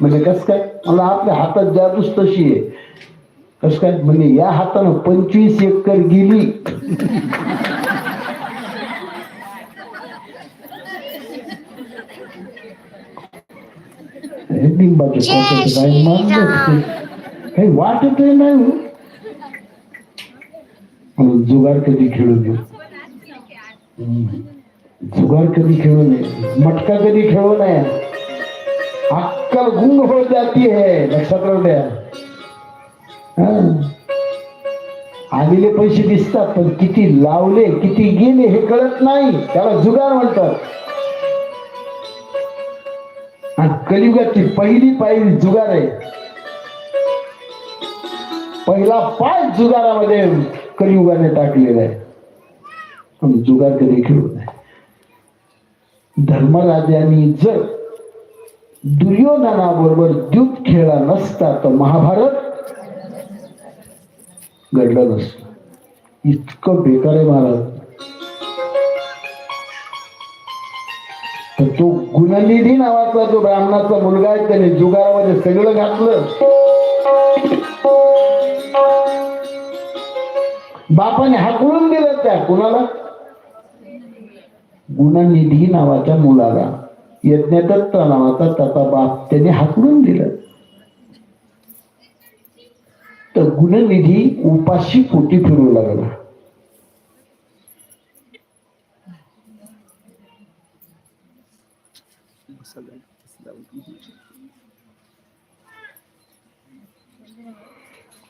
म्हणजे कस काय मला आपल्या हातात जादूच तशी आहे कस काय म्हणजे या हातानं पंचवीस एकर गेली हे. काही वाटत नाही हो. जुगार कधी खेळू देऊ हम्म. जुगार कधी खेळू नये मटका कधी खेळू नये अक्कल गुंग हो जाती है लक्षात राहू द्या. आलेले पैसे दिसतात पण किती लावले किती गेले हे कळत नाही. त्याला जुगार म्हणतात. आणि कलियुगाची पहिली पायरी जुगार आहे. पहिला पाय जुगारामध्ये कलियुगाने टाकलेला आहे. पण जुगार कधी खेळू नाही धर्मराजांनी जर दुर्योधनाबरोबर द्युत खेळला नसता तर महाभारत घडलं नसत. इतकं बेकार आहे महाराज. तर तो गुणनिधी नावाचा जो ब्राह्मणाचा मुलगा आहे त्याने जुगारामध्ये सगळं घातलं. बापाने हाकलून दिलं त्या कुणाला? गुणनिधी नावाच्या मुलाला. यज्ञदत्त नावाचा त्याचा बाप त्याने हाकडून दिलं. तर गुणनिधी उपाशी पोटी फिरू लागला.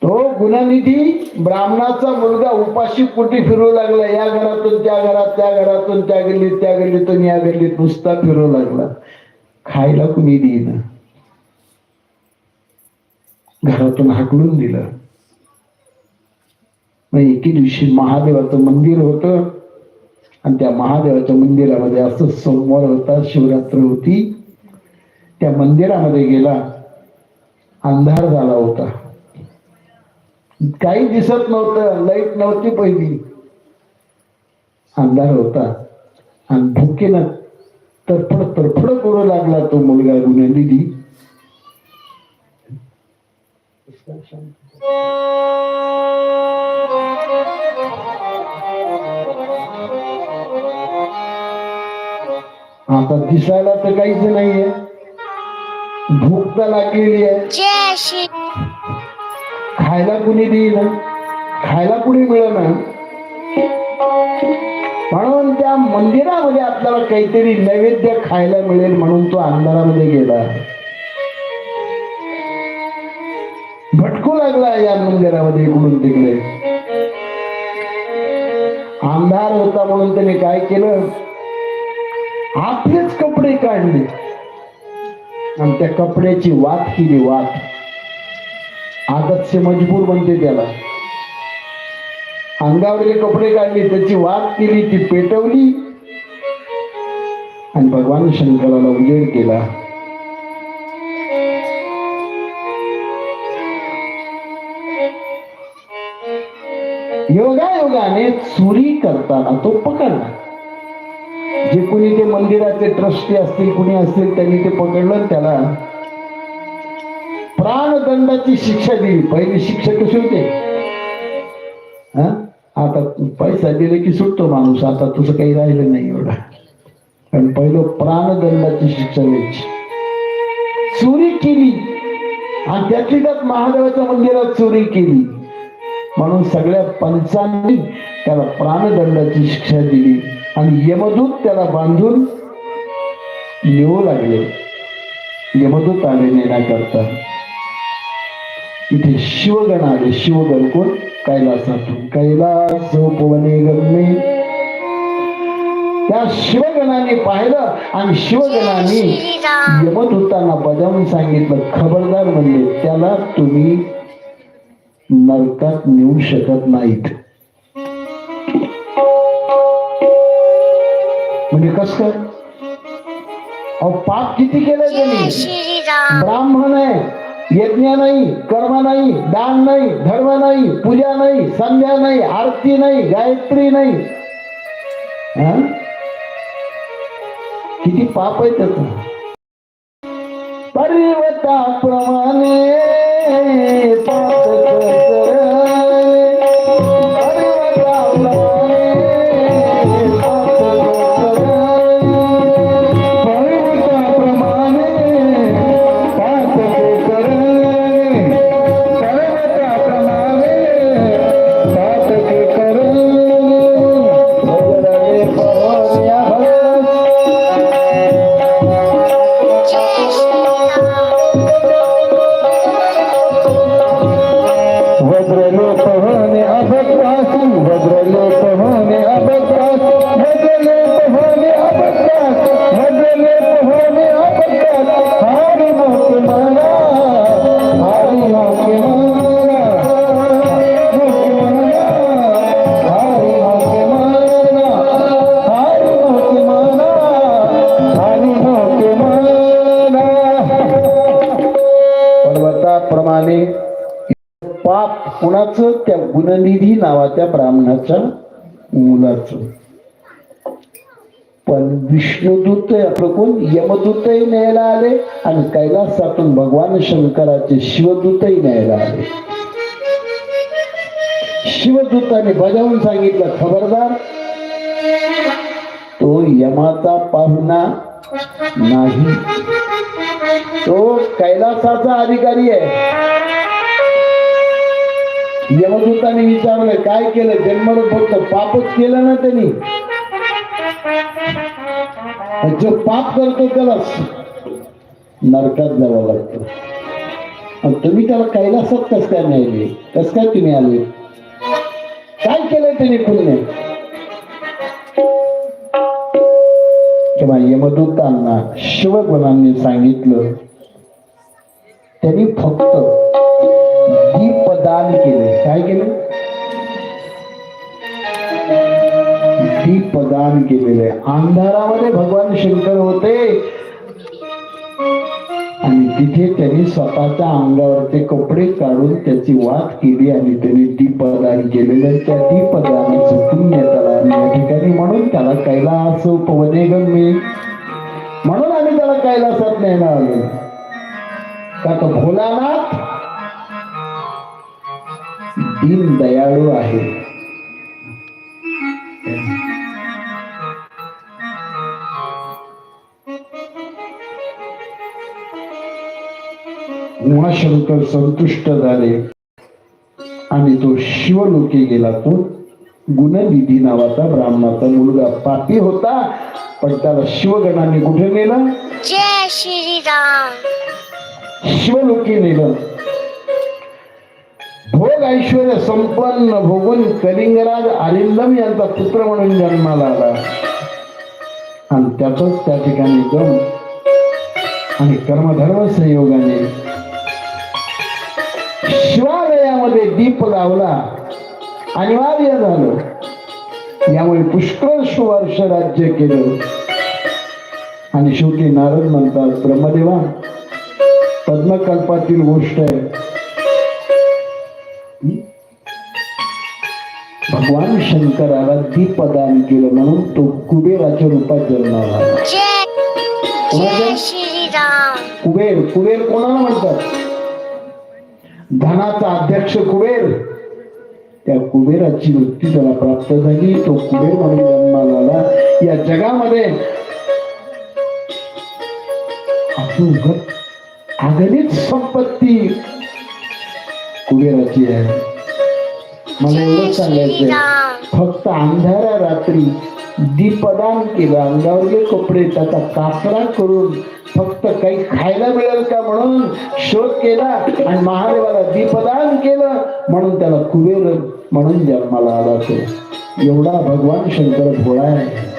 तो गुणनिधी ब्राह्मणाचा मुलगा उपाशी पोटी फिरू लागला? या घरातून त्या घरात त्या घरातून त्या गल्लीत त्या गल्लीतून या गल्लीत नुसता फिरू लागला. खायला कुणी देईन. घरातून हाकलून दिलं. मग एके दिवशी महादेवाचं मंदिर होतं. आणि त्या महादेवाच्या मंदिरामध्ये असं सोमवार होता शिवरात्र होती. त्या मंदिरामध्ये गेला. अंधार झाला होता. काही दिसत नव्हतं लाइट नव्हती पहिली. अंधार होता. आणि भुकेनं तरफड तरफड करू लागला तो मुलगा गुन्हेनिधी आता दिसायला तर काहीच नाहीये. भूक तर लागलेली आहे. खायला कुणी देईना. खायला कुणी मिळेना. म्हणून त्या मंदिरामध्ये आपल्याला काहीतरी नैवेद्य खायला मिळेल म्हणून तो अंधारामध्ये गेला. भटकू लागला या मंदिरामध्ये इकडून तिकडे. अंधार होता म्हणून त्याने काय केलं? आपलेच कपडे काढले. आणि त्या कपड्याची वात केली वात. आदत से मजबूर बनते त्याला. अंगावरले कपडे काढले त्याची वाद केली ती पेटवली. आणि भगवान शंकराला उजेड केला. योगा योगाने चोरी करताना तो पकडला. जे कोणी ते मंदिराचे ट्रस्टी असतील कुणी असतील त्यांनी ते पकडलं त्याला प्राणदंडाची शिक्षा दिली. पहिली शिक्षा कशी होते? आता पैसा दिले की सुटतो माणूस. आता तुझं काही राहिलं नाही एवढा. पण पहिलं प्राणदंडाची शिक्षा द्यायची. चोरी केली. आणि त्यातली त्यात महादेवाच्या मंदिरात चोरी केली. म्हणून सगळ्या पंचांनी त्याला प्राणदंडाची शिक्षा दिली. आणि यमदूत त्याला बांधून नेऊ लागले. यमदूत आले नेण्याकरता इथे शिवगण आले शिवगण कोण? कैलासातून. कैलास उपवने गम्मे. त्या शिवगणाने पाहिलं आणि शिवगणाने यमदूतांना बजावून सांगितलं खबरदार म्हणले त्याला तुम्ही नरकात नेऊ शकत नाहीत. म्हणजे कस काय? अहो पाप किती जय त्यांनी? ब्राह्मण आहे. यज्ञ नाही कर्म नाही दान नाही धर्म नाही पूजा नाही संध्या नाही आरती नाही गायत्री नाही. किती पाप आहे त्याच परिव पर्वताप्रमाणे entre los कुणाचं? त्या गुणनिधी नावाच्या ब्राह्मणाच्या मुलाचं. पण विष्णुदूत आपलं कोण? यमदूतही न्यायला आले आणि कैलासातून भगवान शंकराचे शिवदूतही न्यायला आले. शिवदूताने बजावून सांगितलं खबरदार तो यमाचा पाहुणा नाही. तो कैलासाचा अधिकारी आहे. यमदूताने विचारलं काय केलं? जन्मरूप फक्त पापच केलं ना त्यांनी? जो पाप करतो त्याला नरकात जावं लागतं. तुम्ही त्याला कैलासात कस काय नाही कस काय तुम्ही आले? काय केलं त्याने पुण्य? किंवा यमदूतांना शिवगुणांनी सांगितलं त्यांनी फक्त दीपदान केले. काय केले? दीपदान केलेले. अंधारामध्ये भगवान शंकर होते. आणि तिथे त्यांनी स्वतःच्या अंगावरचे कपडे काढून त्याची वाद केली आणि त्यांनी दीपदान केलेलं त्या दीपदानाचं पुण्य त्याला या ठिकाणी म्हणून त्याला कैलास उपवनेगम गमे म्हणून आम्ही त्याला कैलासात नेणार आलो का तो भोलानाथ? दीन दयाळू आहे. उमाशंकर संतुष्ट झाले आणि तो शिवलोकी गेला. तो गुणनिधी नावाचा ब्राह्मणाचा मुलगा. पापी होता पण त्याला शिवगणाने कुठे नेलं? जय श्रीराम. शिवलोकी नेलं. भोग ऐश्वर संपन्न भोगून कलिंगराज अरिंदम यांचा पुत्र म्हणून जन्माला आला आणि त्याचाच त्या ठिकाणी गम आणि कर्मधर्म संयोगाने शिवालयामध्ये दीप लावला. अनिवार्य झालं. यामुळे पुष्कळ वर्ष राज्य केलं. आणि शेवटी नारद म्हणतात ब्रह्मदेवा पद्मकल्पातील गोष्ट आहे. भगवान शंकराला दीपदान केलं म्हणून तो कुबेराच्या रूपात जन्माला कुबेर कुबेर कोणाला म्हणतात? धनाचा अध्यक्ष कुबेर. त्या कुबेराची वृत्ती त्याला प्राप्त झाली. तो कुबेर म्हणून जन्माला आला. या जगामध्ये अगणित संपत्ती कुबेराची आहे. मला एवढंच सांगायचंय फक्त अंधारा रात्री दीपदान केलं. अंगावरले कपडे त्याचा कासरा करून फक्त काही खायला मिळेल का म्हणून शोध केला आणि महादेवाला दीपदान केलं म्हणून त्याला कुबेर म्हणून जन्माला आला तो. एवढा भगवान शंकर भोळा आहे.